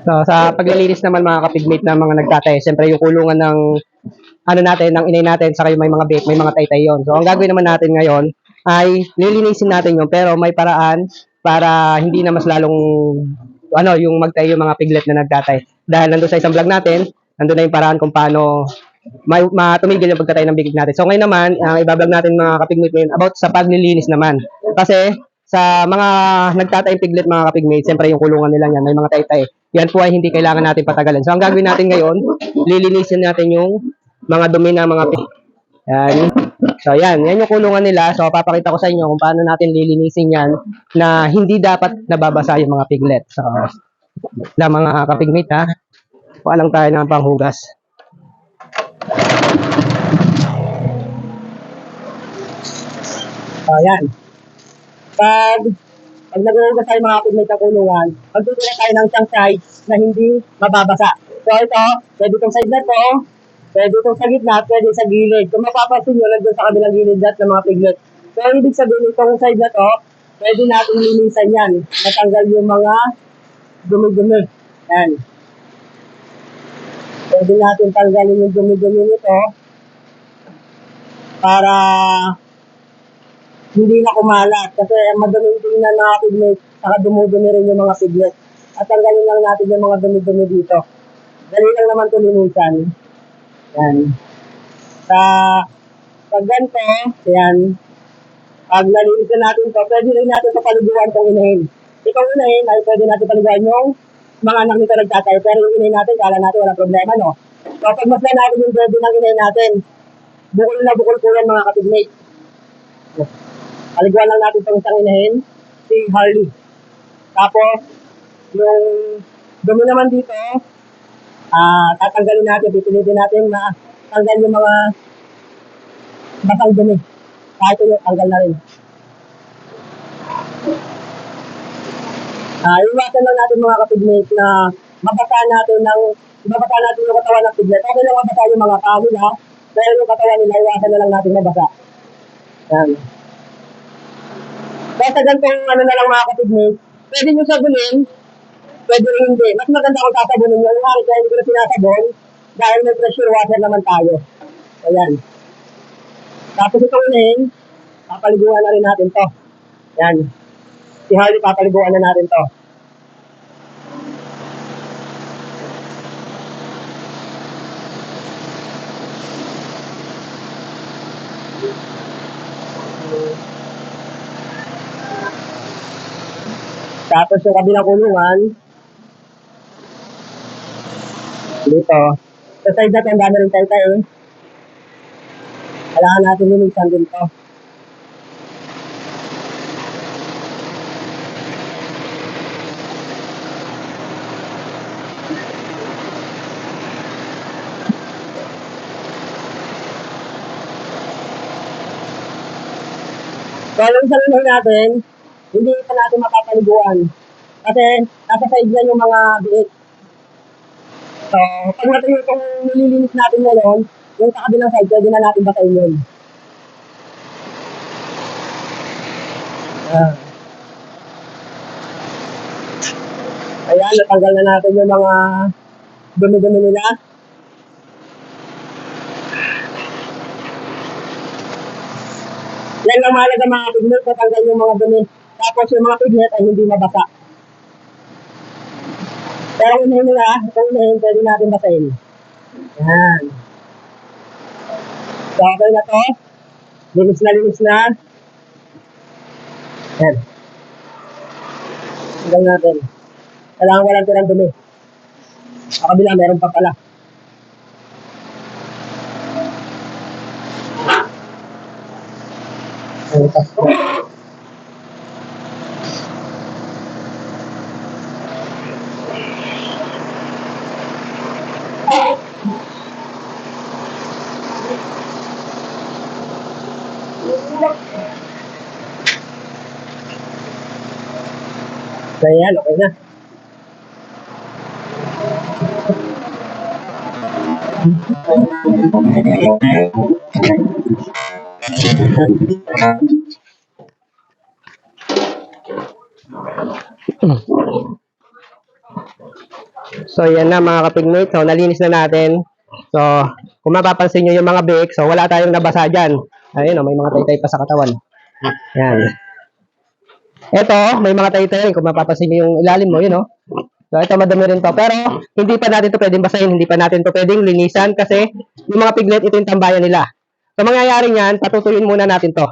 So, sa paglilinis naman mga kapigmate ng mga nagtatay, siyempre yung kulungan ng ano natin, ng inay natin, saka yung may mga bake, may mga taytay yon. So, ang gagawin naman natin ngayon ay lilinisin natin yun, pero may paraan para hindi na mas lalong ano, yung magtay yung mga piglet na nagtatay. Dahil nandun sa isang vlog natin, nandun na yung paraan kung paano may matumigil yung pagtatay ng bigig natin. So ngayon naman, ang ibablog natin mga kapigmate ngayon about sa paglilinis naman. Kasi sa mga nagtatay piglet mga kapigmate, siyempre yung kulungan nila yan, may mga taytay. Yan po ay hindi kailangan natin patagalin. So ang gagawin natin ngayon, lilinisin natin yung mga dumi ng mga. Yan. So yan, yan yung kulungan nila. So papakita ko sa inyo kung paano natin lilinisin yan na hindi dapat nababasa yung mga piglet. So, na mga kapigmate ha. Kuha lang tayo ng panghugas. So, yan. Pag, pag nag-uugas tayo mga kapigmate ng kulungan, magtutulak tayo ng isang side na hindi mababasa. So, ito, pwede itong side na to, pwede itong sa gitna, pwede sa gilid. Kung mapapansin nyo, nandun sa kabilang gilid lahat ng mga piglet. So, ibig sabihin itong side na to, pwede natin linisan yan. Matanggal yung mga dumi-dumi. Yan. Pwede natin tanggalin yung dumi-dumi nito para hindi na kumalat. Kasi ang madaming tingnan na piglet, saka dumudumi rin yung mga piglet. At tanggalin lang natin yung mga dumi-dumi dito. Dali lang naman ito linisan. Yan. Sa pag ganito, yan, pag nalilisan natin to, pwede rin natin ito paliguan itong inahin. Itong inahin ay pwede natin paliguan yung mga anak nito nagtatay. Pero yung inahin natin, kala natin wala problema, no? So, pag masla natin yung pwede ng inahin natin, bukol na bukol po yan mga kapigmate. Paliguan lang natin itong isang inahin, si Harley. Tapos, yung dumi naman dito, ah tatanggalin natin, pipilitin natin na tanggal yung mga basang dumi. Kahit yung tanggal na rin. Ah, iwasan lang natin mga kapigmate na mabasa natin ng mabasa natin yung katawan ng piglet. Okay lang mabasa yung mga paa nila, pero yung katawan nila, iwasan na lang natin mabasa. Yan. Sa ganitong ano na lang mga kapigmate, pwede nyo sabunin, pwede rin hindi. Mas maganda kung sasabunin. Yung hari kaya hindi ko na sinasabon, dahil may pressure washer naman tayo. Ayan. Tapos itong unahin, papaliguan na rin natin to. Yan. Si Harley, papaliguan na natin to. Tapos yung kabilang kulungan, dito, sa side na to, ang dami rin tayo tayo. Kailangan natin linisan din to. So, yung sa lunar natin, hindi pa natin mapapaliguan. Kasi, nasa side na yung mga biik. So, pag natin itong nililinis natin ngayon, yung sa kabilang side, pwede na natin batayin yun. Ah. Ayan, natanggal na natin yung mga dumi-dumi nila. Yan ang mahalaga mga piglet, natanggal yung mga dumi. Tapos yung mga piglet ay hindi mabasa. Pero kung hindi nila, kung hindi, pwede natin basahin. Yan. So, okay na to. Linis na, linis na. Yan. Tingnan natin. Kailangan walang tirang dumi. Sa kabila, meron pa pala. Butas ko. So, yan, okay na. So, yan na mga kapigmate. So, nalinis na natin. So, kung mapapansin nyo yung mga bake, so wala tayong nabasa dyan. Ayun, oh, may mga taytay pa sa katawan. Yan. Ito, may mga taytay. Kung mapapansin nyo yung ilalim mo, yun, oh. So, ito madami rin to. Pero, hindi pa natin to pwedeng basahin. Hindi pa natin to pwedeng linisan kasi yung mga piglet, ito yung tambayan nila. So, mangyayari niyan, patutuyuin muna natin to.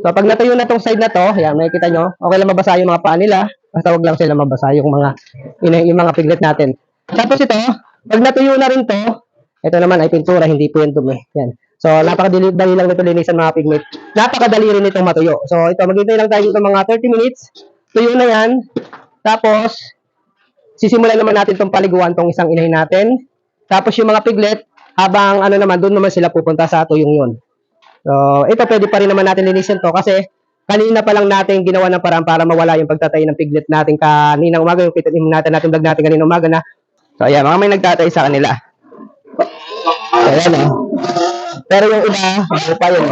So, pag natuyo na tong side na to, yan, makikita nyo, okay lang mabasa yung mga paa nila. Basta wag lang sila mabasa yung mga, yung, yung mga piglet natin. Tapos ito, pag natuyo na rin to, ito naman ay pintura, hindi po yung dumi. Yan. So, napakadali dali lang nito linisan mga piglet. Napakadali rin itong matuyo. So, ito, maghintay lang tayo dito mga 30 minutes. Tuyo na yan. Tapos, sisimulan naman natin itong paliguan tong isang inahin natin. Tapos yung mga piglet, habang ano naman, doon naman sila pupunta sa tuyong yun. So, ito pwede pa rin naman natin linisin to kasi kanina pa lang natin ginawa ng parang para mawala yung pagtatay ng piglet natin kaninang umaga. Yung kita natin natin vlog natin kanina umaga na. So, ayan, mga may nagtatay sa kanila. So, ayan oh. Pero yung iba, ano pa yun.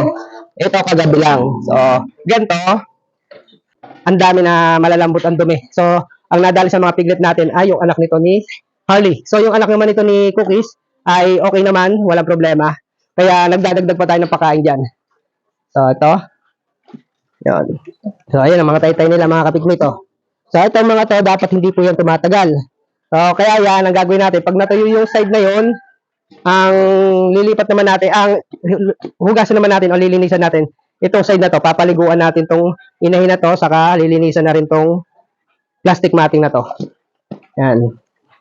Ito kagabi lang. So, ganito, ang dami na malalambot ang dumi. So, ang nadali sa mga piglet natin ay yung anak nito ni Harley. So, yung anak naman nito ni Cookies ay okay naman, walang problema. Kaya nagdadagdag pa tayo ng pagkain dyan. So, ito. Yan. So, ayan ang mga taytay nila, mga kapigmate. Oh. So, itong mga to, dapat hindi po yan tumatagal. So, kaya yan, ang gagawin natin, pag natuyo yung side na yon ang lilipat naman natin, ang hugasan naman natin o lilinisan natin, itong side na to, papaliguan natin tong inahin na to, saka lilinisan na rin tong plastic matting na to. Yan.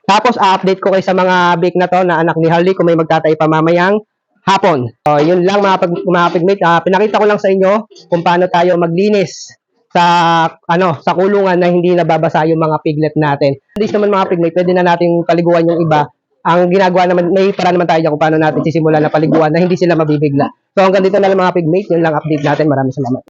Tapos, a-update ko kayo sa mga bake na to na anak ni Harley kung may magtatay pa mamayang hapon. So, yun lang mga, pag, mga pigmate. Ah, pinakita ko lang sa inyo kung paano tayo maglinis sa ano sa kulungan na hindi nababasa yung mga piglet natin. At least naman mga piglet, pwede na nating paliguan yung iba. Ang ginagawa naman, may para naman tayo dyan kung paano natin sisimulan na paliguan na hindi sila mabibigla. So hanggang dito na lang mga pigmate, yun lang update natin. Maraming salamat.